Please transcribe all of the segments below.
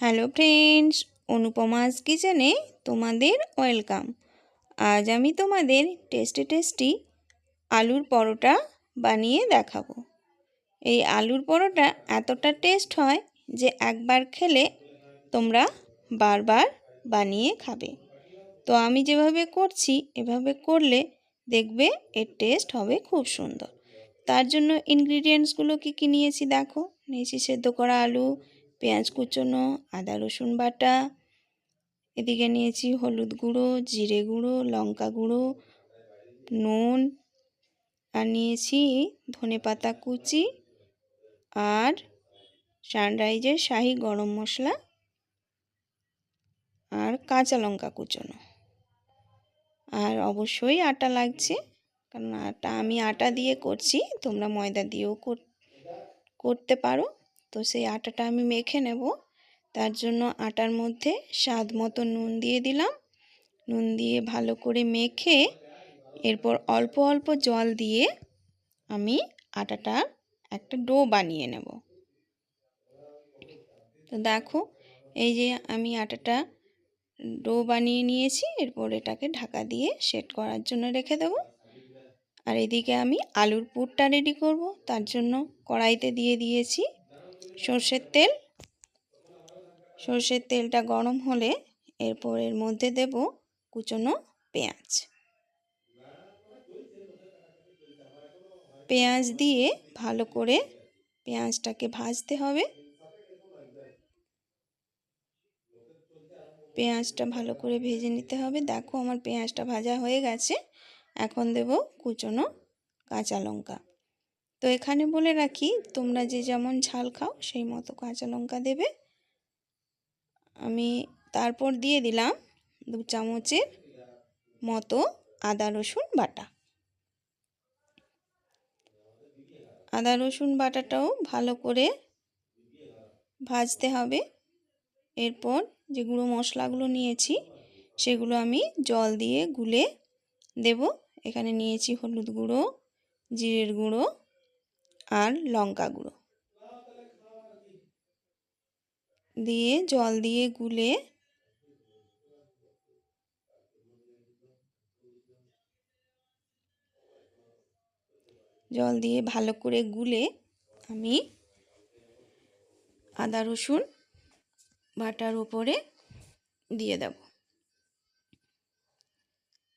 Hello friends, অনুপমাস কিচেনে তোমাদের welcome. আজ আমি তোমাদের টেস্টি টেস্টি আলুর পরোটা বানিয়ে দেখাবো। এই আলুর পরোটা এতটা টেস্ট হয় যে একবার খেলে তোমরা বারবার বানিয়ে খাবে। তো আমি যেভাবে করছি, এভাবে করলে দেখবে এর টেস্ট হবে খুব সুন্দর। তার জন্য ইনগ্রিডিয়েন্টসগুলো কী কী নিয়েছি দেখো। নিয়েছি সেদ্ধ করা আলু পেঁয়াজ কুচোনো, আদা, রসুন বাটা। এদিকে নিয়েছি হলুদ গুঁড়ো, জিরে গুঁড়ো, লঙ্কা গুঁড়ো, নুন। আর নিয়েছি ধনে পাতা কুচি আর সানরাইজের শাহি গরম মশলা আর কাঁচা লঙ্কা কুচোনো। আর অবশ্যই আটা লাগছে, কারণ আটা আমি আটা দিয়ে করছি, তোমরা ময়দা দিয়েও করতে পারো। তো সেই আটাটা আমি মেখে নেব। তার জন্য আটার মধ্যে স্বাদ মতো নুন দিয়ে দিলাম। নুন দিয়ে ভালো করে মেখে এরপর অল্প অল্প জল দিয়ে আমি আটাটা একটা ডো বানিয়ে নেব। তো দেখো, এই যে আমি আটাটা ডো বানিয়ে নিয়েছি, এরপর এটাকে ঢাকা দিয়ে সেট করার জন্য রেখে দেব। আর এদিকে আমি আলুর পুরটা রেডি করব। তার জন্য কড়াইতে দিয়ে দিয়েছি সর্ষের তেল। সর্ষের তেলটা গরম হলে এরপর এর মধ্যে দেব কুচনো পেঁয়াজ। পেঁয়াজ দিয়ে ভালো করে পেঁয়াজটাকে ভাজতে হবে। পেঁয়াজটা ভালো করে ভেজে নিতে হবে। দেখো আমার পেঁয়াজটা ভাজা হয়ে গেছে। এখন দেব কুচনো কাঁচা লঙ্কা। তো এখানে বলে রাখি, তোমরা যে যেমন ঝাল খাও, সেই মতো কাঁচা লঙ্কা দেবে। আমি তারপর দিয়ে দিলাম দু চামচের মতো আদা, রসুন, বাটা। আদা, রসুন, বাটাটাও ভালো করে ভাজতে হবে। এরপর যে গুঁড়ো মশলাগুলো নিয়েছি, সেগুলো আমি জল দিয়ে গুলে দেব। এখানে নিয়েছি হলুদ গুঁড়ো, জিরের গুঁড়ো আর লঙ্কা গুঁড়ো। দিয়ে জল দিয়ে গুলে জল দিয়ে ভালো করে গুলে আমি আদা, রসুন, বাটার উপরে দিয়ে দেব।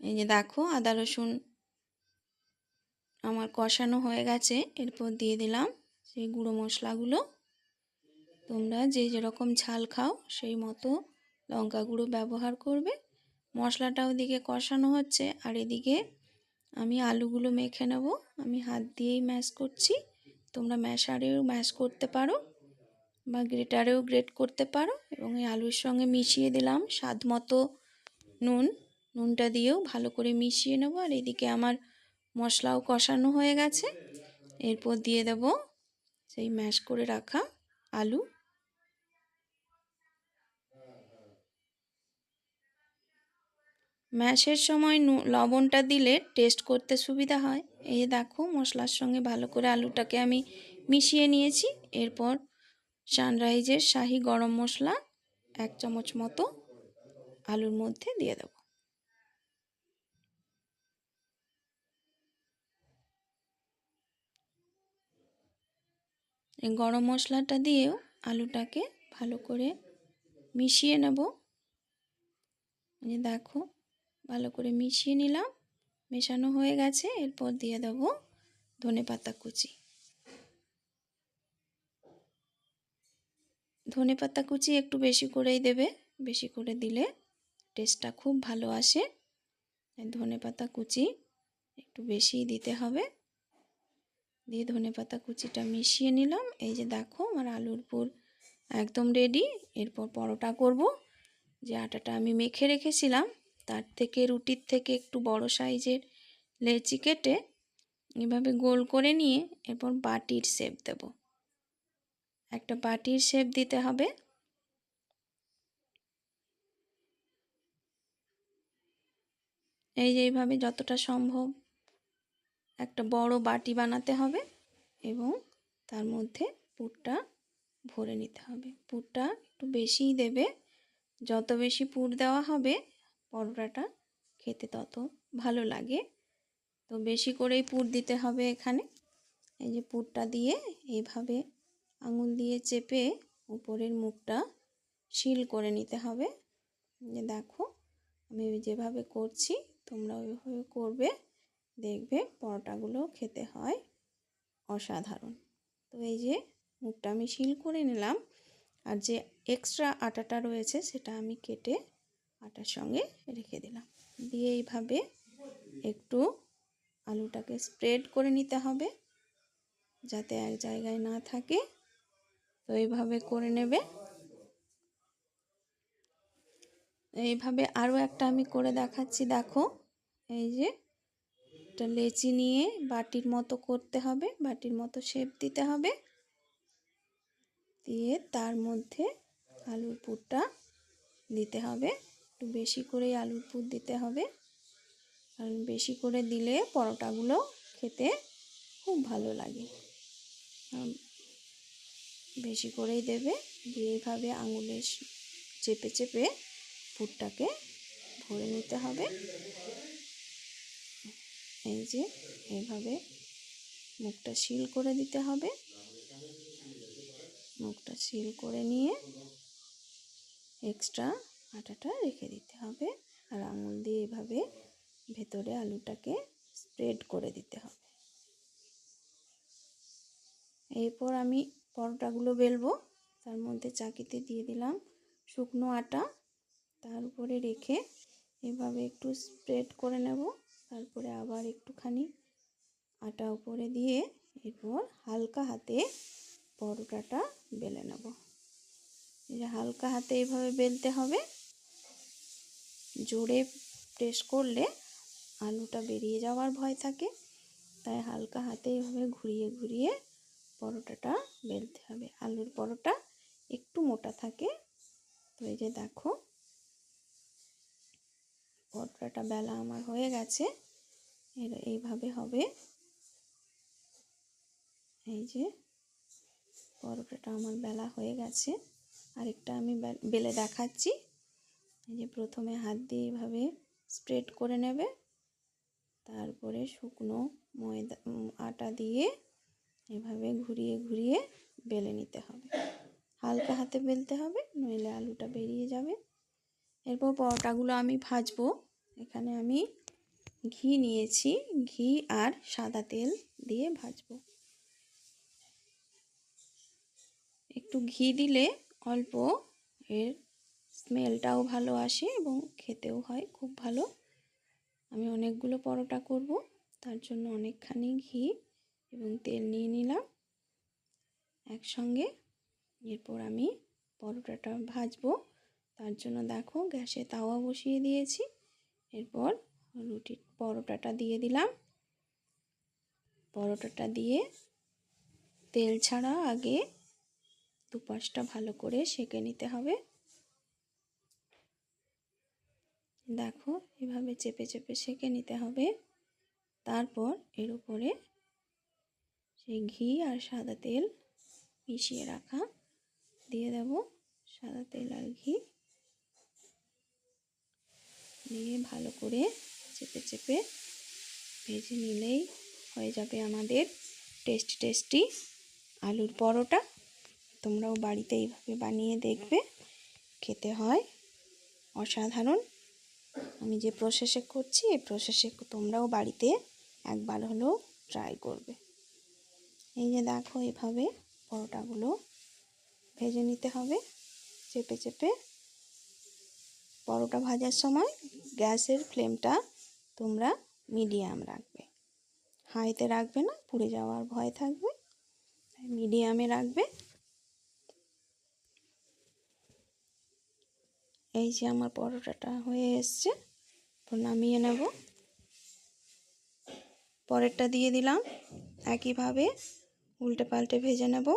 এই যে দেখো, আদা, রসুন আমার কষানো হয়ে গেছে। এরপর দিয়ে দিলাম সেই গুঁড়ো মশলাগুলো। তোমরা যে যেরকম ঝাল খাও সেই মতো লঙ্কা গুঁড়ো ব্যবহার করবে। মশলাটা ওদিকে কষানো হচ্ছে আর এদিকে আমি আলুগুলো মেখে নেব। আমি হাত দিয়েই ম্যাশ করছি। তোমরা ম্যাশারেও ম্যাশ করতে পারো বা গ্রেটারেও গ্রেট করতে পারো এবং এই আলুর সঙ্গে মিশিয়ে দিলাম স্বাদ মতো নুন। নুনটা দিয়েও ভালো করে মিশিয়ে নেব। আর এদিকে আমার মশলাও কষানো হয়ে গেছে। এরপর দিয়ে দেব সেই ম্যাশ করে রাখা আলু। ম্যাশের সময় লবণটা দিলে টেস্ট করতে সুবিধা হয়। এই দেখো, মশলার সঙ্গে ভালো করে আলুটাকে আমি মিশিয়ে নিয়েছি। এরপর সানরাইজের শাহি গরম মশলা এক চামচ মতো আলুর মধ্যে দিয়ে দেব। গরম মশলাটা দিয়েও আলুটাকে ভালো করে মিশিয়ে নেব। দেখো, ভালো করে মিশিয়ে নিলাম। মেশানো হয়ে গেছে, এরপর দিয়ে দেব ধনে পাতা কুচি। ধনে পাতা কুচি একটু বেশি করেই দেবে, বেশি করে দিলে টেস্টটা খুব ভালো আসে। ধনে পাতা কুচি একটু বেশিই দিতে হবে। দিয়ে ধনে পাতা কুচিটা মিশিয়ে নিলাম। এই যে দেখো আমার আলুর পুর একদম রেডি এরপর পরোটা করব। যে আটাটা আমি মেখে রেখেছিলাম, তার থেকে রুটির থেকে একটু বড় সাইজের লেচি কেটে এভাবে গোল করে নিয়ে এরপর বাটির শেপ দেব। একটা বাটির শেপ দিতে হবে। এই যে এইভাবে যতটা সম্ভব একটা বড় বাটি বানাতে হবে এবং তার মধ্যে পুরটা ভরে নিতে হবে। পুরটা একটু বেশিই দেবে। যত বেশি পুর দেওয়া হবে, পরোটাটা খেতে তত ভালো লাগে। তো বেশি করেই পুর দিতে হবে এখানে। এই যে পুরটা দিয়ে এইভাবে আঙুল দিয়ে চেপে উপরের মুখটা শিল করে নিতে হবে। যে দেখো, আমি যেভাবে করছি তোমরা ওইভাবে করবে। দেখবে পরোটাগুলো খেতে হয় অসাধারণ। তো এই যে মুখটা আমি শিল করে নিলাম আর যে এক্সট্রা আটাটা রয়েছে সেটা আমি কেটে আটার সঙ্গে রেখে দিলাম। দিয়ে এইভাবে একটু আলুটাকে স্প্রেড করে নিতে হবে যাতে এক জায়গায় না থাকে। তো এইভাবে করে নেবে। এইভাবে আরও একটা আমি করে দেখাচ্ছি, দেখো। এই যে একটা লেচি নিয়ে বাটির মতো করতে হবে, বাটির মতো শেপ দিতে হবে। দিয়ে তার মধ্যে আলুর পুরটা দিতে হবে। একটু বেশি করেই আলুর পুর দিতে হবে। কারণ বেশি করে দিলে পরোটাগুলো খেতে খুব ভালো লাগে। বেশি করেই দেবে। দিয়ে এইভাবে আঙুলে চেপে চেপে পুরটাকে ভরে নিতে হবে। এই যে এইভাবে মুখটা সিল করে দিতে হবে। মুখটা সিল করে নিয়ে এক্সট্রা আটাটা রেখে দিতে হবে। আর আঙুল দিয়ে এভাবে ভেতরে আলুটাকে স্প্রেড করে দিতে হবে। এরপর আমি পরোটাগুলো বেলবো। তার মধ্যে চাকিতে দিয়ে দিলাম শুকনো আটা। তার উপরে রেখে এভাবে একটু স্প্রেড করে নেব। তারপরে আবার একটুখানি আটা উপরে দিয়ে এরপর হালকা হাতে পরোটাটা বেলে নেব। যে হালকা হাতে এইভাবে বেলতে হবে। জোরে প্রেস করলে আলুটা বেরিয়ে যাওয়ার ভয় থাকে। তাই হালকা হাতে এইভাবে ঘুরিয়ে ঘুরিয়ে পরোটাটা বেলতে হবে। আলুর পরোটা একটু মোটা থাকে। তো এই যে দেখো পরোটাটা বেলা আমার হয়ে গেছে। এর এইভাবে হবে। এই যে, পরোটাটা আমার বেলা হয়ে গেছে। আরেকটা আমি বেলে দেখাচ্ছি। এই যে, প্রথমে হাত দিয়ে এইভাবে স্প্রেড করে নেবে। তারপরে শুকনো ময়দা আটা দিয়ে এভাবে ঘুরিয়ে ঘুরিয়ে বেলে নিতে হবে। হালকা হাতে বেলতে হবে, নইলে আলুটা বেরিয়ে যাবে। এরপর পরোটাগুলো আমি ভাজবো। এখানে আমি ঘি নিয়েছি। ঘি আর সাদা তেল দিয়ে ভাজবো। একটু ঘি দিলে অল্প এর স্মেলটাও ভালো আসে এবং খেতেও হয় খুব ভালো। আমি অনেকগুলো পরোটা করব। তার জন্য অনেকখানি ঘি এবং তেল নিয়ে নিলাম। একসঙ্গে এরপর আমি পরোটাটা ভাজবো। তার জন্য দেখো গ্যাসে তাওয়া বসিয়ে দিয়েছি। এরপর রুটি পরোটাটা দিয়ে দিলাম। পরোটাটা দিয়ে তেল ছাড়া আগে দুপাশটা ভালো করে সেঁকে নিতে হবে। দেখো এভাবে চেপে চেপে সেঁকে নিতে হবে। তারপর এর উপরে সেই ঘি আর সাদা তেল মিশিয়ে রাখা। দিয়ে দেব সাদা তেল আর ঘি। দিয়ে ভালো করে চেপে চেপে ভেজে নিলেই হয়ে যাবে আমাদের টেস্টি টেস্টি আলুর পরোটা। তোমরাও বাড়িতে এইভাবে বানিয়ে দেখবে। খেতে হয় অসাধারণ। আমি যে প্রসেসে করছি, এই প্রসেসে তোমরাও বাড়িতে একবার হলেও ট্রাই করবে। এই যে দেখো এভাবে পরোটাগুলো ভেজে নিতে হবে। চেপে চেপে পরোটা ভাজার সময় গ্যাসের ফ্লেমটা তোমরা মিডিয়াম রাখবে। হাইতে রাখবে না, পুড়ে যাওয়ার ভয় থাকবে। মিডিয়ামে রাখবে। এই যে আমার পরোটাটা হয়ে এসছে নামিয়ে নেব। পরেরটা দিয়ে দিলাম। একইভাবে উল্টে পাল্টে ভেজে নেব।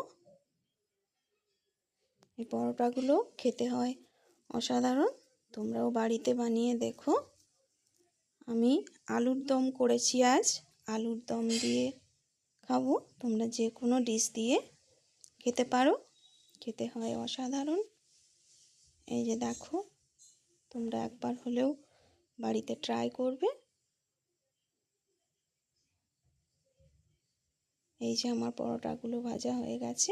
এই পরোটাগুলো খেতে হয় অসাধারণ। তোমরাও বাড়িতে বানিয়ে দেখো। আমি আলুর দম করেছি আজ। আলুর দম দিয়ে খাব। তোমরা যে কোনো ডিশ দিয়ে খেতে পারো। খেতে হয় অসাধারণ। এই যে দেখো, তোমরা একবার হলেও বাড়িতে ট্রাই করবে। এই যে আমার পরোটাগুলো ভাজা হয়ে গেছে।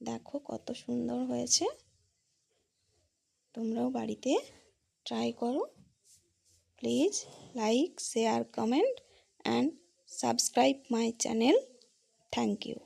দেখো কত সুন্দর হয়েছে। তোমরাও বাড়িতে ট্রাই করো please like share comment and subscribe my channel thank you